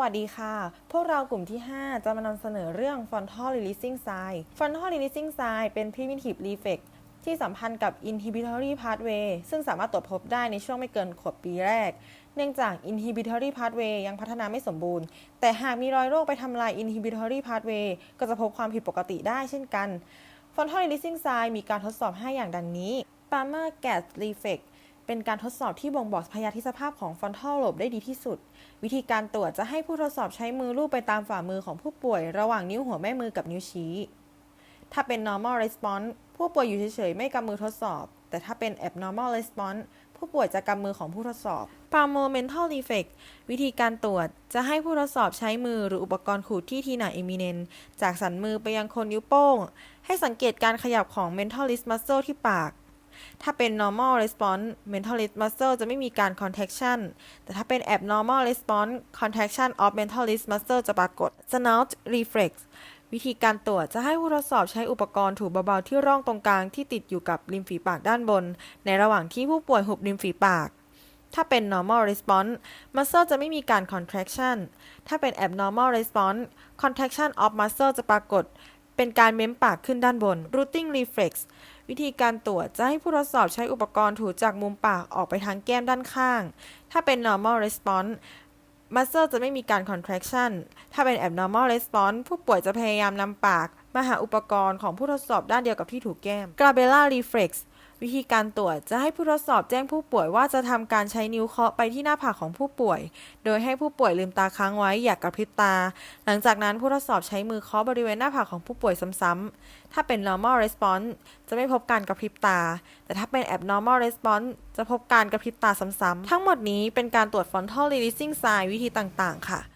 วัสดีค่ะ พวกเรากลุ่มที่ 5 จะมานำเสนอเรื่อง frontal releasing sign frontal releasing sign เป็น primitive reflex ที่สัมพันธ์กับ inhibitory pathway ซึ่งสามารถตรวจพบได้ในช่วงไม่เกินขวบปีแรก เนื่องจาก inhibitory pathway ยังพัฒนาไม่สมบูรณ์ แต่หากมีรอยโรคไปทำลาย inhibitory pathway ก็จะพบความผิดปกติได้เช่นกัน frontal releasing sign มีการทดสอบ 5 อย่างดังนี้ Palmer gas reflex เป็นการทดสอบที่บ่งบอกพยาธิสภาพของ frontal lobe ได้ดีที่สุด วิธีการตรวจจะให้ผู้ทดสอบใช้มือลูบไปตามฝ่ามือของผู้ป่วย ระหว่างนิ้วหัวแม่มือกับนิ้วชี้ ถ้าเป็น normal response ผู้ป่วยอยู่เฉยๆ ไม่กำมือทดสอบ แต่ถ้าเป็น abnormal response ผู้ป่วยจะกำมือของผู้ทดสอบ Palmer mental reflex วิธีการตรวจจะให้ผู้ทดสอบใช้มือหรืออุปกรณ์ขูดที่ทีหนา eminent จากสันมือไปยังโคนนิ้วโป้ง ให้สังเกตการขยับของ mentalis muscle ที่ปาก ถ้าเป็น normal response mentalis muscle จะไม่มีการ contraction แต่ถ้าเป็น abnormal response contraction of mentalis muscle จะปรากฏ snout reflex วิธีการตรวจจะให้ผู้ทดสอบใช้อุปกรณ์ถูเบาๆที่ร่องตรงกลางที่ติดอยู่กับริมฝีปากด้านบน ในระหว่างที่ผู้ป่วยหุบริมฝีปาก ถ้าเป็น normal response muscle จะไม่มีการ contraction ถ้าเป็น abnormal response contraction of muscle จะปรากฏ เป็นการเม้มปากขึ้นด้านบน routing reflex วิธีการตรวจจะให้ผู้ทดสอบใช้อุปกรณ์ถูจากมุมปากออกไปทางแก้มด้านข้าง ถ้าเป็น normal response muscle จะไม่มีการ contraction ถ้าเป็น abnormal response ผู้ป่วยจะพยายามนำปาก มาหาอุปกรณ์ของผู้ทดสอบด้านเดียวกับที่ถูกแก้ม glabella reflex วิธีการตรวจจะให้ผู้ทดสอบแจ้งผู้ป่วยว่าจะทำการใช้นิ้วเคาะไปที่หน้าผากของผู้ป่วย โดยให้ผู้ป่วยลืมตาค้างไว้อย่ากกระพริบตา หลังจากนั้นผู้ทดสอบใช้มือเคาะบริเวณหน้าผากของผู้ป่วยซ้ำๆถ้าเป็น normal response จะไม่พบการกระพริบตา แต่ถ้าเป็น abnormal response จะพบการกระพริบตาซ้ำๆ ทั้งหมดนี้เป็นการตรวจ frontal releasing sign วิธีต่างๆ ค่ะ